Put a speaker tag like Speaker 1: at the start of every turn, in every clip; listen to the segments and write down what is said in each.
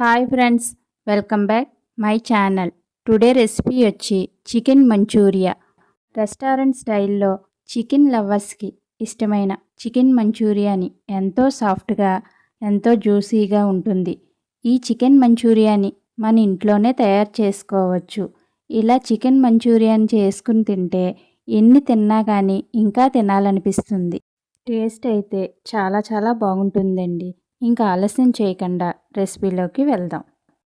Speaker 1: Hi friends welcome back my channel today recipe వచ్చి chicken Manchuria restaurant స్టైల్లో chicken లవర్స్కి ఇష్టమైన చికెన్ మంచూరియాని ఎంతో సాఫ్ట్గా ఎంతో జ్యూసీగా ఉంటుంది. ఈ చికెన్ మంచూరియాని మన ఇంట్లోనే తయారు చేసుకోవచ్చు. ఇలా చికెన్ మంచూరియాని చేసుకుని తింటే ఎన్ని తిన్నా కానీ ఇంకా తినాలనిపిస్తుంది. టేస్ట్ అయితే చాలా చాలా బాగుంటుందండి. ఇంకా ఆలస్యం చేయకుండా రెసిపీలోకి వెళ్దాం.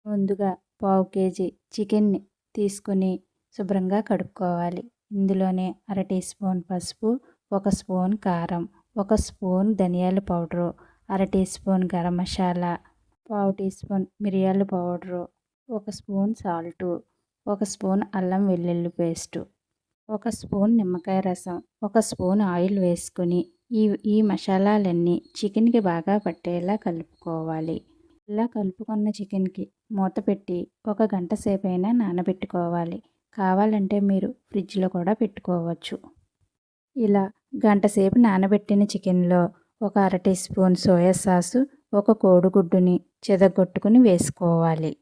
Speaker 1: ముందుగా పావు కేజీ చికెన్ని తీసుకుని శుభ్రంగా కడుక్కోవాలి. ఇందులోనే అర టీ స్పూన్ పసుపు ఒక స్పూన్ కారం ఒక స్పూన్ ధనియాల పౌడరు అర టీ స్పూన్ గరం మసాలా పావు టీ స్పూన్ మిరియాల పౌడరు ఒక స్పూన్ సాల్టు ఒక స్పూన్ అల్లం వెల్లుల్లి పేస్టు ఒక స్పూన్ నిమ్మకాయ రసం ఒక స్పూన్ ఆయిల్ వేసుకుని ఈ ఈ మసాలాలన్నీ చికెన్కి బాగా పట్టేలా కలుపుకోవాలి. ఇలా కలుపుకున్న చికెన్కి మూత పెట్టి ఒక గంట సేపు అయినా నానబెట్టుకోవాలి. కావాలంటే మీరు ఫ్రిడ్జ్లో కూడా పెట్టుకోవచ్చు. ఇలా గంట సేపు నానబెట్టిన చికెన్లో ఒక అర టీ స్పూన్ సోయా సాసు ఒక కోడిగుడ్డుని చెదగొట్టుకుని వేసుకోవాలి.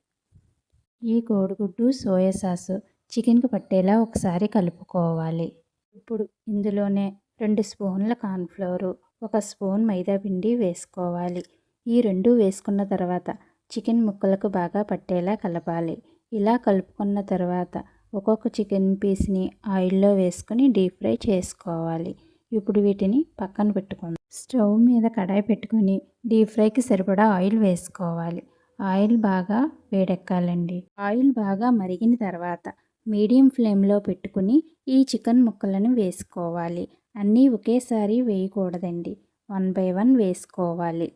Speaker 1: ఈ కోడిగుడ్డు సోయా సాసు చికెన్కి పట్టేలా ఒకసారి కలుపుకోవాలి. ఇప్పుడు ఇందులోనే రెండు స్పూన్ల కార్న్ఫ్లోరు ఒక స్పూన్ మైదా పిండి వేసుకోవాలి. ఈ రెండు వేసుకున్న తర్వాత చికెన్ ముక్కలకు బాగా పట్టేలా కలపాలి. ఇలా కలుపుకున్న తర్వాత ఒక్కొక్క చికెన్ పీస్ని ఆయిల్లో వేసుకొని డీప్ ఫ్రై చేసుకోవాలి. ఇప్పుడు వీటిని పక్కన పెట్టుకుందాం. స్టవ్ మీద కడాయి పెట్టుకొని డీప్ ఫ్రైకి సరిపడా ఆయిల్ వేసుకోవాలి. ఆయిల్ బాగా వేడెక్కాలండి. ఆయిల్ బాగా మరిగిన తర్వాత మీడియం ఫ్లేమ్లో పెట్టుకుని ఈ చికెన్ ముక్కలను వేసుకోవాలి. అన్నీ ఒకేసారి వేయకూడదండి. వన్ బై వన్ వేసుకోవాలి.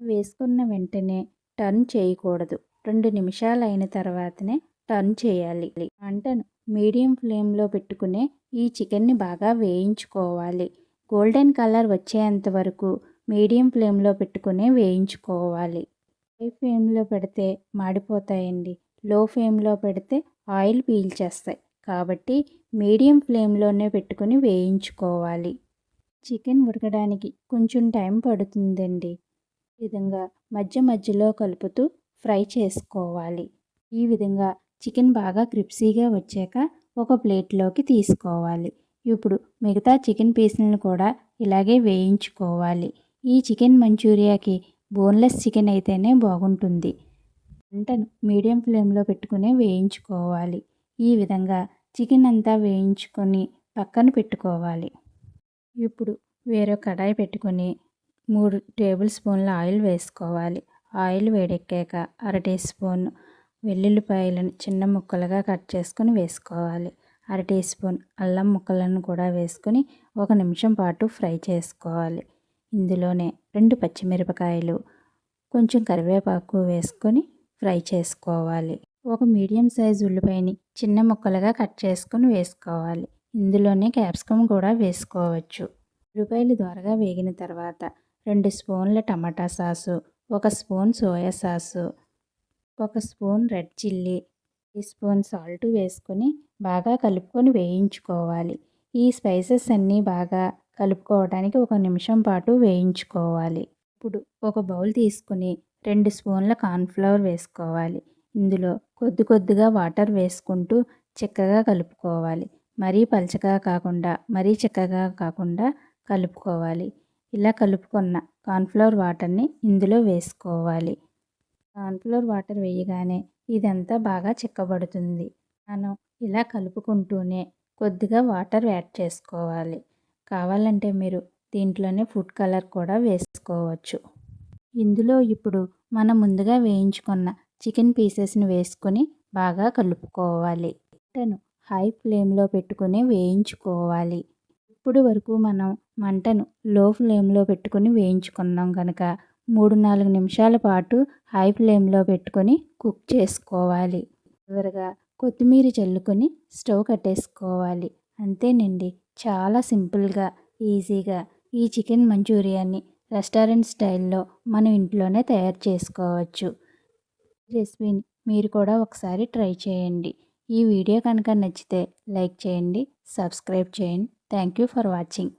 Speaker 1: వేసుకున్న వెంటనే టర్న్ చేయకూడదు. రెండు నిమిషాలు అయిన తర్వాతనే టర్న్ చేయాలి. మంటను మీడియం ఫ్లేమ్లో పెట్టుకునే ఈ చికెన్ని బాగా వేయించుకోవాలి. గోల్డెన్ కలర్ వచ్చేంత వరకు మీడియం ఫ్లేమ్లో పెట్టుకునే వేయించుకోవాలి. హై ఫ్లేమ్లో పెడితే మాడిపోతాయండి. లో ఫ్లేమ్లో పెడితే ఆయిల్ పీల్చేస్తాయి. కాబట్టి మీడియం ఫ్లేమ్లోనే పెట్టుకుని వేయించుకోవాలి. చికెన్ ఉడకడానికి కొంచెం టైం పడుతుందండి. ఈ విధంగా మధ్య మధ్యలో కలుపుతూ ఫ్రై చేసుకోవాలి. ఈ విధంగా చికెన్ బాగా క్రిప్సీగా వచ్చాక ఒక ప్లేట్లోకి తీసుకోవాలి. ఇప్పుడు మిగతా చికెన్ పీసులను కూడా ఇలాగే వేయించుకోవాలి. ఈ చికెన్ మంచూరియాకి బోన్లెస్ చికెన్ అయితేనే బాగుంటుంది. వంటను మీడియం ఫ్లేమ్లో పెట్టుకునే వేయించుకోవాలి. ఈ విధంగా చికెన్ అంతా వేయించుకొని పక్కన పెట్టుకోవాలి. ఇప్పుడు వేరే కడాయి పెట్టుకొని మూడు టేబుల్ స్పూన్ల ఆయిల్ వేసుకోవాలి. ఆయిల్ వేడెక్కాక అర టీ స్పూన్ వెల్లుల్లిపాయలను చిన్న ముక్కలుగా కట్ చేసుకొని వేసుకోవాలి. అర టీ స్పూన్ అల్లం ముక్కలను కూడా వేసుకొని ఒక నిమిషం పాటు ఫ్రై చేసుకోవాలి. ఇందులోనే రెండు పచ్చిమిరపకాయలు కొంచెం కరివేపాకు వేసుకొని ఫ్రై చేసుకోవాలి. ఒక మీడియం సైజ్ ఉల్లిపాయని చిన్న ముక్కలుగా కట్ చేసుకుని వేసుకోవాలి. ఇందులోనే క్యాప్సికమ్ కూడా వేసుకోవచ్చు. ఉల్లిపాయలు ద్వారగా వేగిన తర్వాత రెండు స్పూన్ల టమాటా సాసు ఒక స్పూన్ సోయా సాసు ఒక spoon red chilli teaspoon salt వేసుకొని బాగా కలుపుకొని వేయించుకోవాలి. ఈ స్పైసెస్ అన్నీ బాగా కలుపుకోవడానికి ఒక నిమిషం పాటు వేయించుకోవాలి. ఇప్పుడు ఒక బౌల్ తీసుకుని రెండు స్పూన్ల కార్న్ఫ్లవర్ వేసుకోవాలి. ఇందులో కొద్ది కొద్దిగా వాటర్ వేసుకుంటూ చిక్కగా కలుపుకోవాలి. మరీ పలచగా కాకుండా మరీ చిక్కగా కాకుండా కలుపుకోవాలి. ఇలా కలుపుకున్న కార్న్ఫ్లవర్ వాటర్ని ఇందులో వేసుకోవాలి. కార్న్ఫ్లవర్ వాటర్ వేయగానే ఇదంతా బాగా చిక్కబడుతుంది. మనం ఇలా కలుపుకుంటూనే కొద్దిగా వాటర్ యాడ్ చేసుకోవాలి. కావాలంటే మీరు దీంట్లోనే ఫుడ్ కలర్ కూడా వేసుకోవచ్చు. ఇందులో ఇప్పుడు మనం ముందుగా వేయించుకున్న చికెన్ పీసెస్ని వేసుకొని బాగా కలుపుకోవాలి. మంటను హై ఫ్లేమ్లో పెట్టుకుని వేయించుకోవాలి. ఇప్పుడు వరకు మనం మంటను లో ఫ్లేమ్లో పెట్టుకుని వేయించుకున్నాం కనుక మూడు నాలుగు నిమిషాల పాటు హై ఫ్లేమ్లో పెట్టుకొని కుక్ చేసుకోవాలి. చివరిగా కొత్తిమీర చల్లుకొని స్టవ్ కట్టేసుకోవాలి. అంతేనండి చాలా సింపుల్గా ఈజీగా ఈ చికెన్ మంచూరియాన్ని రెస్టారెంట్ స్టైల్లో మనం ఇంట్లోనే తయారు చేసుకోవచ్చు. రెసిపీని మీరు కూడా ఒకసారి ట్రై చేయండి. ఈ వీడియో కనుక నచ్చితే లైక్ చేయండి సబ్స్క్రైబ్ చేయండి. Thank you for watching.